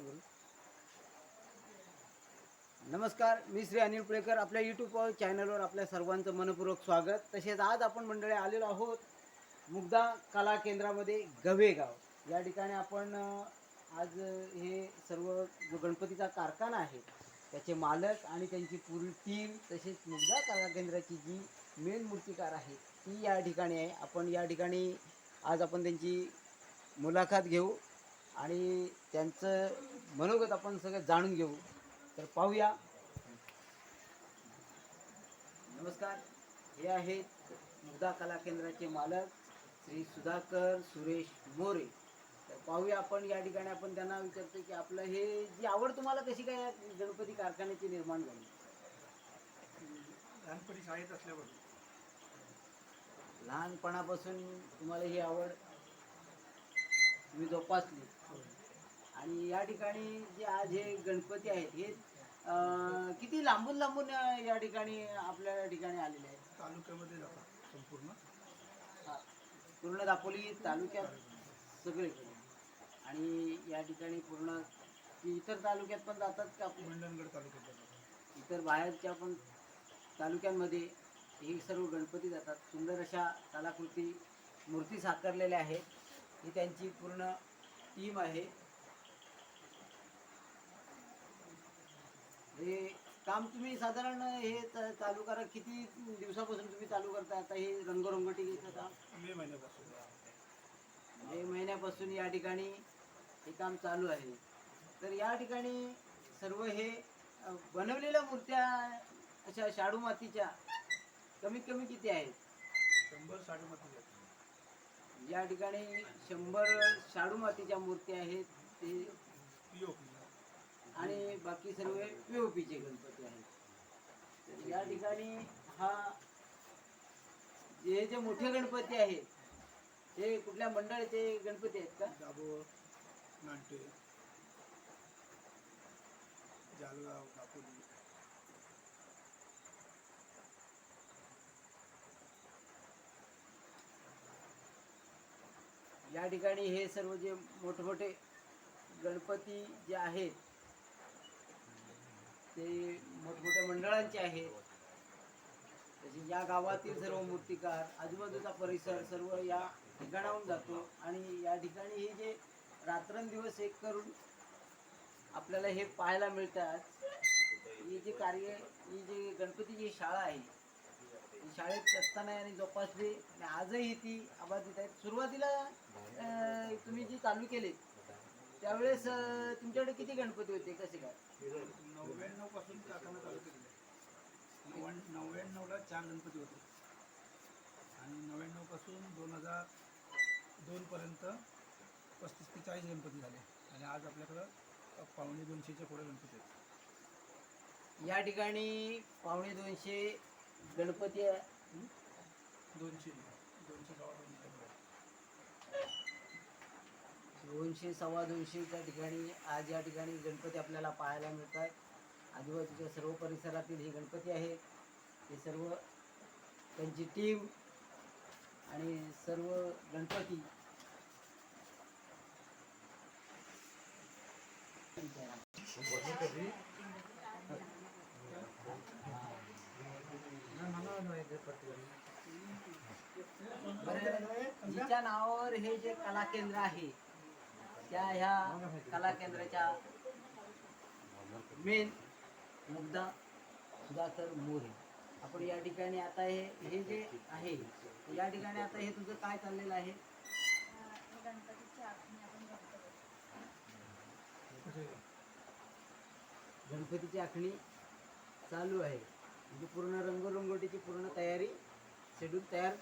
बोल नमस्कार मी श्री अनिल पुळेकर आपल्या यूट्यूब चॅनलवर आपल्या सर्वांचं मनपूर्वक स्वागत. तसेच आज आपण मंडळी आलेलो आहोत मुग्धा कला केंद्रामध्ये गवेगाव या ठिकाणी आपण आज हे सर्व जो गणपतीचा कारखाना आहे त्याचे मालक आणि त्यांची पूर्ण टीम तसेच मुग्धा कला केंद्राची जी मेन मूर्तिकार आहे ती या ठिकाणी आहे. आपण या ठिकाणी आज आपण त्यांची मुलाखत घेऊ आणि त्यांचं मनोगत आपण सगळं जाणून घेऊ. तर पाहूया. नमस्कार. हे आहेत मुग्धा कला केंद्राचे मालक श्री सुधाकर सुरेश मोरे. तर पाहूया आपण या ठिकाणी आपण त्यांना विचारतो की आपलं हे जी आवड तुम्हाला कशी काय गणपती कारखान्याची निर्माण झाली. लहानपणी शाळेत असल्यावर. लहानपणापासून तुम्हाला ही आवड तुम्ही जोपासली. आणि या ठिकाणी जे आज हे गणपती आहेत हे किती लांबून लांबून या ठिकाणी आपल्या ठिकाणी आलेले आहेत? तालुक्यामध्ये जातात संपूर्ण. हा. पूर्ण दापोली तालुक्यात सगळीकडे आणि या ठिकाणी पूर्ण इतर तालुक्यात पण जातात का आपले मंडणगड तालुक्यात जातात. इतर बाहेरच्या पण तालुक्यांमध्ये हे सर्व गणपती जातात. सुंदर अशा कलाकृती मूर्ती साकारलेल्या आहेत. ही त्यांची पूर्ण टीम आहे. हे काम तुम्ही साधारण हे चालू करा. किती दिवसापासून तुम्ही चालू करता आता हे रंगरंगोटीचं काम मे महिन्यापासून. मे महिन्यापासून या ठिकाणी हे काम चालू आहे. तर या ठिकाणी सर्व हे बनवलेल्या मूर्त्या अशा शाडू मातीच्या कमीत कमी किती आहेत? शंभर साडेमाती जातात या ठिकाणी शंभर शाडू मातीच्या मूर्त्या आहेत. ते आणि बाकी सर्व पी ओ पीचे गणपती आहेत. तर या ठिकाणी हा हे जे मोठे गणपती आहेत हे कुठल्या मंडळाचे गणपती आहेत का? दाबोळ नांटे जालगाव दापोली. या ठिकाणी हे सर्व जे मोठमोठे गणपती जे आहेत ते मोठमोठ्या मंडळांचे आहेत तसे या गावातील सर्व मूर्तिकार आजूबाजूचा परिसर सर्व या ठिकाणाहून जातो आणि या ठिकाणी हे जे रात्रंदिवस एक करून आपल्याला हे पाहायला मिळतात ही जी कार्य ही जी गणपतीची शाळा आहे ती शाळेत असताना आणि जोपासली आणि आजही ती आबादित आहेत. सुरुवातीला अं, तुम्ही जी चालू केली त्यावेळेस तुमच्याकडे किती गणपती होते? कसे काय? नव्याण्णवपासून कारखाना चालू केलेला आहे. नव्याण्णव नव्याण्णवला चार गणपती होते. आणि नव्याण्णवपासून दोन हजार दोनपर्यंत पस्तीस ते चाळीस गणपती झाले. आणि आज आपल्याकडं पावणे दोनशेच्या पुढे गणपती आहेत. या ठिकाणी पावणे दोनशे गणपती दोनशे सव्वा दोनशे पुढे दोनशे सव्वा दोनशेच्या ठिकाणी आज या ठिकाणी गणपती आपल्याला पाहायला मिळतात आजूबाजूच्या सर्व परिसरातील हे गणपती आहे. हे सर्व त्यांची टीम आणि सर्व गणपती. जिच्या नावावर हे जे कला केंद्र आहे त्या ह्या कला केंद्राच्या मेन मुग्धा सुधाकर मोरे. आपण या ठिकाणी आता हे हे जे आहे या ठिकाणी आता हे तुझं काय चाललेलं आहे? गणपतीची आखणी गणपतीची आखणी चालू आहे. म्हणजे पूर्ण रंगरंगोटीची पूर्ण तयारी शेड्यूल तयार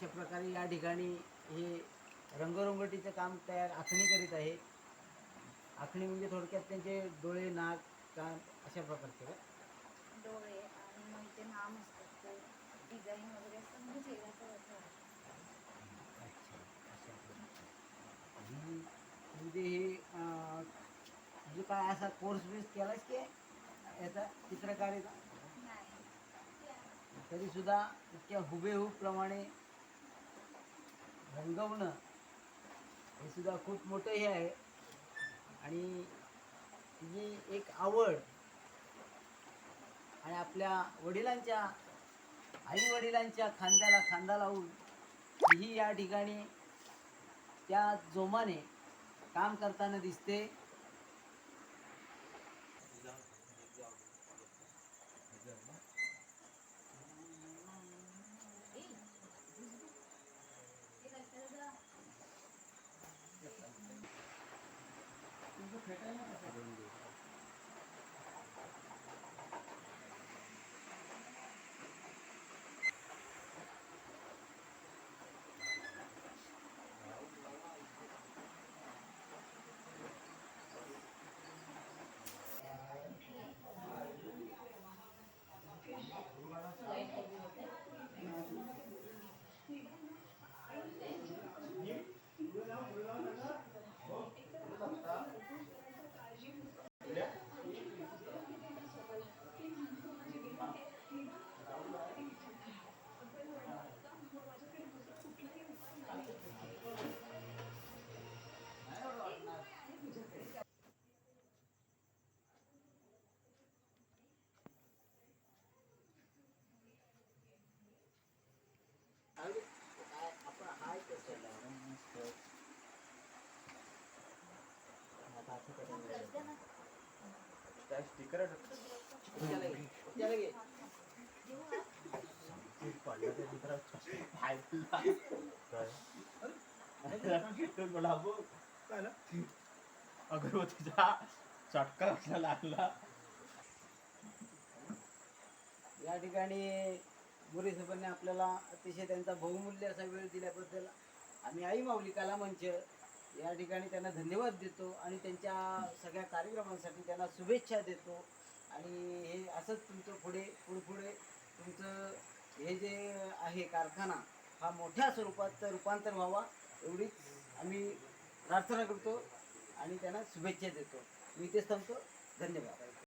अशा प्रकारे या ठिकाणी हे रंगरंगोटीचं काम तयार आखणी करीत आहे. आखणी म्हणजे थोडक्यात त्यांचे डोळे नाक कान अशा प्रकारचे का? डोळे आणि मग ते नाम असतात ते. डिझाईन वगैरे चेहऱ्याचं. अच्छा अशा प्रकारे. आणि म्हणजे हे अं, म्हणजे काय असा कोर्स बेस केलास की याचा चित्रकारीचा? नाही. तरी सुद्धा इतक्या हुबेहूब प्रमाणे रंगवणं हे सुद्धा खूप मोठं हे आहे. आणि तिची एक आवड आणि आपल्या वडिलांच्या आई वडिलांच्या खांद्याला खांदा लावून ही या ठिकाणी त्या जोमाने काम करताना दिसते. अगरबत्तीचा चटका असला लागला या ठिकाणी मुरे साहेबांनी आपल्याला अतिशय त्यांचा बहुमूल्य असा वेळ दिल्याबद्दल आम्ही आई माऊली कला मंच या ठिकाणी त्यांना धन्यवाद देतो आणि त्यांच्या सगळ्या कार्यक्रमांसाठी त्यांना शुभेच्छा देतो. आणि हे असंच तुमचं पुढे पुढे पुढे तुमचं हे जे आहे कारखाना हा मोठ्या स्वरूपात रूपांतर व्हावा एवढीच आम्ही प्रार्थना करतो आणि त्यांना शुभेच्छा देतो. मी इथेच थांबतो धन्यवाद.